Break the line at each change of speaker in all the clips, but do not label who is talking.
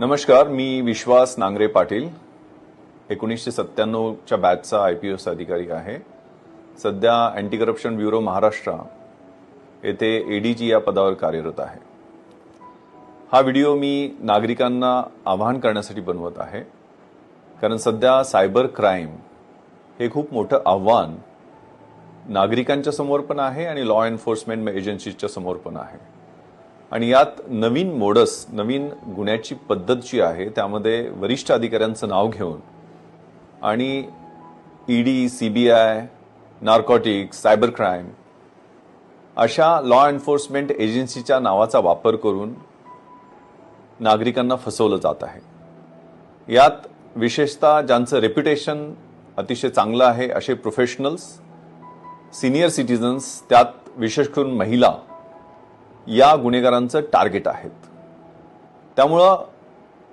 नमस्कार मी विश्वास नांगरे पाटील. एकोणीसशे सत्त्याण्णवच्या बॅचचा आय पी एस अधिकारी आहे. सध्या अँटी करप्शन ब्युरो महाराष्ट्र येथे एडीजी या पदावर कार्यरत आहे. हा व्हिडिओ मी नागरिकांना आवाहन करण्यासाठी बनवत आहे. कारण सध्या सायबर क्राईम हे खूप मोठं आव्हान नागरिकांच्या समोर पण आहे आणि लॉ एन्फोर्समेंट एजन्सीजच्या समोर पण आहे. आणि यात नवीन मोडस नवीन गुन्ह्याची पद्धत जी आहे त्यामध्ये वरिष्ठ अधिकाऱ्यांचं नाव घेऊन आणि ED I narcotics cyber crime अशा लॉ एन्फोर्समेंट एजन्सीच्या नावाचा वापर करून नागरिकांना फसवलं जात आहे. यात विशेषतः ज्यांचं रेप्युटेशन अतिशय चांगलं आहे असे प्रोफेशनल्स सिनियर सिटीजन्स त्यात विशेष करून महिला या गुन्हेगारांचं टार्गेट आहेत. त्यामुळं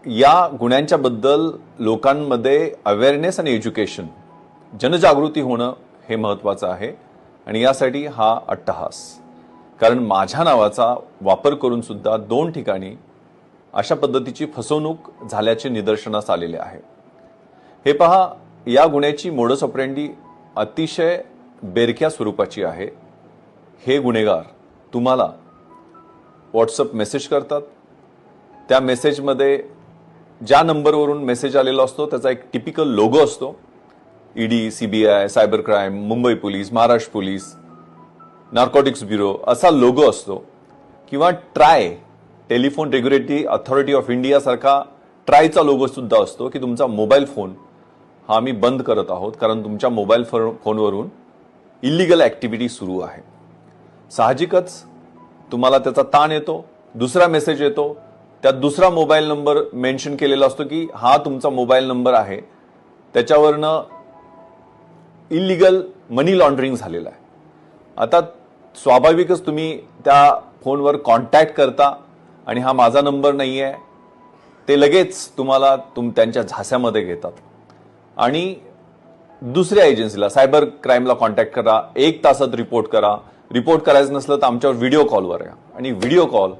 या गुन्ह्यांच्याबद्दल लोकांमध्ये अवेअरनेस आणि एज्युकेशन जनजागृती होणं हे महत्त्वाचं आहे आणि यासाठी हा अट्टहास. कारण माझ्या नावाचा वापर करून सुद्धा दोन ठिकाणी अशा पद्धतीची फसवणूक झाल्याचे निदर्शनास आलेले आहे. हे पहा या गुन्ह्याची मोडस ऑपरेंडी अतिशय बेरक्या स्वरूपाची आहे. हे गुन्हेगार तुम्हाला व्हॉट्सअप मेसेज करतात. त्या मेसेजमध्ये ज्या नंबरवरून मेसेज आलेला असतो त्याचा एक टिपिकल लोगो असतो. ED CBI cyber crime Mumbai police Maharashtra police narcotics bureau असा लोगो असतो. किंवा TRAI telephone regulatory authority of India सारखा ट्रायचा लोगो सुद्धा असतो की तुमचा मोबाईल फोन हा आम्ही बंद करत आहोत कारण तुमच्या मोबाईल फोनवरून इलिगल ॲक्टिव्हिटी सुरू आहे. साहजिकच तुम्हाला त्याचा ताण येतो दुसरा मेसेज येतो. त्यात दुसरा मोबाईल नंबर मेन्शन केलेला असतो की हा तुमचा मोबाईल नंबर आहे. त्याच्यावरनं इलिगल मनी लॉन्ड्रिंग झालेलं आहे. आता स्वाभाविकच तुम्ही त्या फोनवर कॉन्टॅक्ट करता आणि हा माझा नंबर नाही आहे ते लगेच तुम्हाला तुम त्यांच्या झास्यामध्ये घेतात. आणि दुसऱ्या एजन्सीला सायबर क्राईमला कॉन्टॅक्ट करा. एक तासात रिपोर्ट करा. रिपोर्ट करायचं नसलं तर आमच्यावर व्हिडिओ कॉलवर या. आणि व्हिडिओ कॉल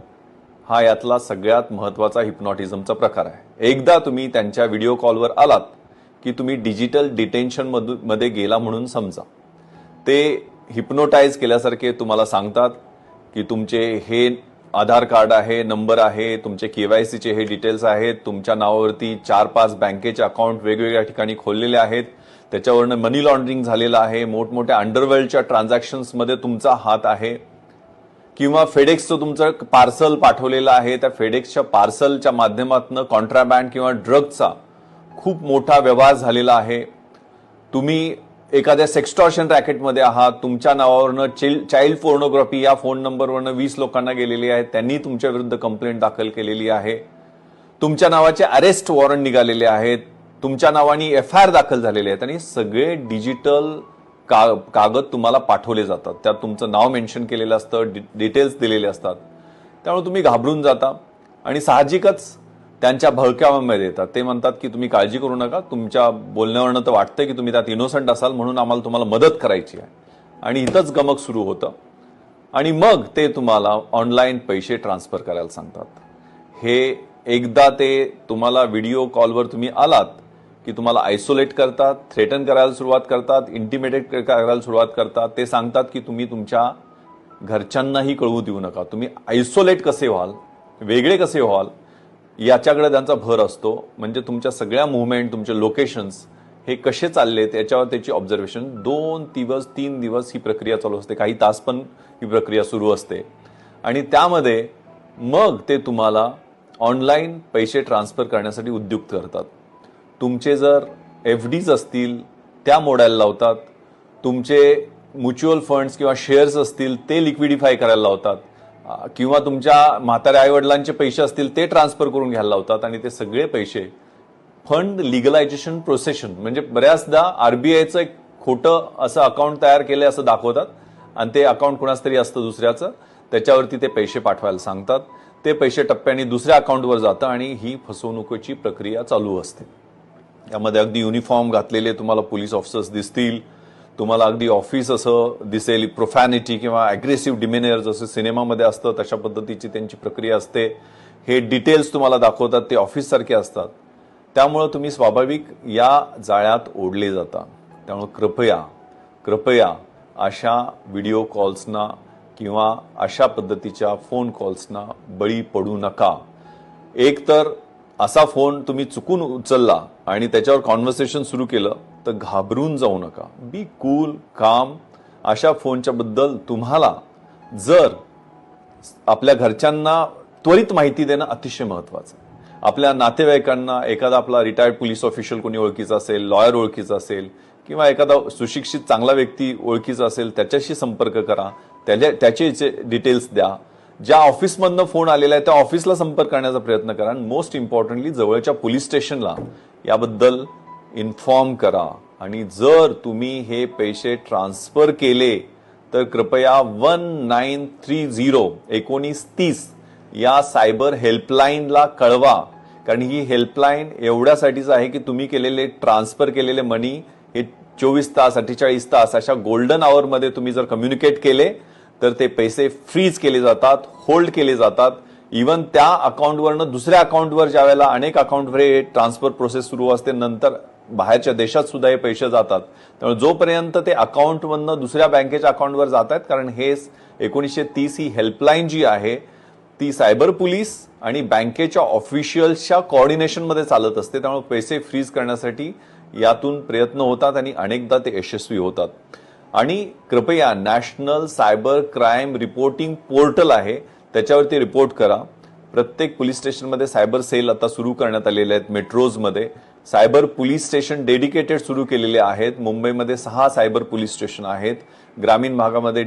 हा यातला सगळ्यात महत्त्वाचा हिप्नॉटिझमचा प्रकार आहे. एकदा तुम्ही त्यांच्या व्हिडिओ कॉलवर आलात की तुम्ही डिजिटल डिटेन्शनमध्ये गेला म्हणून समजा. ते हिप्नोटाईज केल्यासारखे तुम्हाला सांगतात की तुमचे हे आधार कार्ड आहे नंबर आहे तुमचे केवायसीचे हे डिटेल्स आहेत तुमच्या नावावरती चार पाच बँकेचे अकाउंट वेगवेगळ्या ठिकाणी खोललेले आहेत त्याच्यावरनं मनी लॉन्ड्रिंग झालेलं आहे मोठमोठ्या अंडरवर्ल्डच्या ट्रान्झॅक्शन्समध्ये तुमचा हात आहे. किंवा फेडेक्सचं तुमचं पार्सल पाठवलेलं आहे त्या फेडेक्सच्या पार्सलच्या माध्यमातून कॉन्ट्राबँड किंवा ड्रगचा खूप मोठा व्यवहार झालेला आहे. तुम्ही एखाद्या सेक्स्टॉर्शन रॅकेटमध्ये आहात तुमच्या नावावरनं चिल चाइल्ड पोर्नोग्राफी या फोन नंबरवरनं वीस लोकांना गेलेली आहे त्यांनी तुमच्या विरुद्ध कंप्लेंट दाखल केलेली आहे. तुमच्या नावाचे अरेस्ट वॉरंट निघालेले आहेत. तुमच्या नावाने एफ आय आर दाखल झालेले आहेत आणि सगळे डिजिटल का कागद तुम्हाला पाठवले जातात. त्यात तुमचं नाव मेन्शन केलेलं असतं डिटेल्स दिलेले असतात. त्यामुळे तुम्ही घाबरून जाता आणि साहजिकच त्यांच्या भळक्यामध्ये येतात. ते म्हणतात की तुम्ही काळजी करू नका. तुमच्या बोलण्यावरनं तर वाटतं की तुम्ही त्यात इनोसंट असाल म्हणून आम्हाला तुम्हाला मदत करायची आहे. आणि इथंच गमक सुरू होतं. आणि मग ते तुम्हाला ऑनलाईन पैसे ट्रान्सफर करायला सांगतात. हे एकदा ते तुम्हाला व्हिडिओ कॉलवर तुम्ही आलात की तुम्हाला आयसोलेट करतात थ्रेटन करायला सुरुवात करतात इंटिमेटेड करायला सुरुवात करतात ते सांगतात की तुम्ही तुमच्या घरच्यांनाही कळवू देऊ नका. तुम्ही आयसोलेट कसे व्हाल वेगळे कसे व्हाल याच्याकडे त्यांचा भर असतो. म्हणजे तुमच्या सगळ्या मुवमेंट तुमचे लोकेशन्स हे कसे चालले त्याच्यावर त्याची ऑब्झर्वेशन दोन दिवस तीन दिवस ही प्रक्रिया चालू असते. काही तास पण ही प्रक्रिया सुरू असते. आणि त्यामध्ये मग ते तुम्हाला ऑनलाईन पैसे ट्रान्सफर करण्यासाठी उद्युक्त करतात. तुमचे जर एफ डीज असतील त्या मोडायला लावतात. तुमचे म्युच्युअल फंड्स किंवा शेअर्स असतील ते लिक्विडिफाय करायला लावतात. किंवा तुमच्या म्हाताऱ्या आईवडिलांचे पैसे असतील ते ट्रान्सफर करून घ्यायला लावतात आणि ते सगळे पैसे फंड लिगलायझेशन प्रोसेशन म्हणजे बऱ्याचदा आरबीआयचं एक खोटं असं अकाउंट तयार केलंय असं दाखवतात आणि ते अकाउंट कुणाच तरी असतं दुसऱ्याचं त्याच्यावरती ते पैसे पाठवायला सांगतात. ते पैसे टप्प्याने दुसऱ्या अकाउंटवर जातं आणि ही फसवणुकीची प्रक्रिया चालू असते. यामध्ये अगदी युनिफॉर्म घातलेले तुम्हाला पोलीस ऑफिसर्स दिसतील. तुम्हाला अगदी ऑफिस असं दिसेल प्रोफॅनिटी किंवा ॲग्रेसिव्ह डिमेनियर जसं सिनेमामध्ये असतं तशा पद्धतीची त्यांची प्रक्रिया असते. हे डिटेल्स तुम्हाला दाखवतात ते ऑफिससारखे असतात. त्यामुळं तुम्ही स्वाभाविक या जाळ्यात ओढले जाता. त्यामुळं कृपया कृपया अशा व्हिडिओ कॉल्सना किंवा अशा पद्धतीच्या फोन कॉल्सना बळी पडू नका. एक तर असा फोन तुम्ही चुकून उचलला आणि त्याच्यावर कॉन्व्हर्सेशन सुरू केलं तर घाबरून जाऊ नका. बी कूल काम अशा फोनच्या बद्दल तुम्हाला जर आपल्या घरच्यांना त्वरित माहिती देणं अतिशय महत्वाचं आहे. आपल्या नातेवाईकांना एखादा आपला रिटायर्ड पोलीस ऑफिशियल कोणी ओळखीचा असेल लॉयर ओळखीचा असेल किंवा एखादा सुशिक्षित चांगला व्यक्ती ओळखीचा असेल त्याच्याशी संपर्क करा. त्याच्या त्याचे डिटेल्स द्या. ज्या ऑफिसमधनं फोन आलेला आहे त्या ऑफिसला संपर्क करण्याचा प्रयत्न करा. आणि मोस्ट इम्पॉर्टंटली जवळच्या पोलीस स्टेशनला याबद्दल इन्फॉर्म करा. आणि जर तुम्ही हे पैसे ट्रान्सफर केले तर कृपया वन नाईन थ्री झिरो एकोणीस तीस या सायबर हेल्पलाईनला कळवा. कारण ही हेल्पलाईन एवढ्यासाठीच आहे की तुम्ही केलेले ट्रान्सफर केलेले मनी हे चोवीस तास अठ्ठेचाळीस तास अशा गोल्डन आवरमध्ये तुम्ही जर कम्युनिकेट केले तर ते पैसे फ्रीज केले जातात होल्ड केले जातात. इवन त्या अकाउंटवरनं दुसऱ्या अकाउंटवर ज्या वेळेला अनेक अकाउंटवर हे ट्रान्सफर प्रोसेस सुरू असते नंतर बाहेरच्या देशात सुद्धा हे पैसे जातात. त्यामुळे जोपर्यंत ते अकाउंटमधनं दुसऱ्या बँकेच्या अकाउंटवर जात आहेत कारण हे एकोणीसशे तीस ही हेल्पलाईन जी आहे ती सायबर पोलीस आणि बँकेच्या ऑफिशियल्सच्या कॉर्डिनेशनमध्ये चालत असते. त्यामुळे पैसे फ्रीज करण्यासाठी यातून प्रयत्न होतात आणि अनेकदा ते यशस्वी होतात. आणि कृपया national cyber crime reporting portal आहे. त्याच्यावरती रिपोर्ट करा. प्रत्येक पोलीस स्टेशनमध्ये सायबर सेल आता सुरू करण्यात आलेले आहेत मेट्रोजमध्ये सायबर पोलीस स्टेशन डेडिकेटेड सुरू केलेले आहेत. मुंबईमध्ये सहा सायबर पोलीस स्टेशन आहेत. ग्रामीण भागामध्ये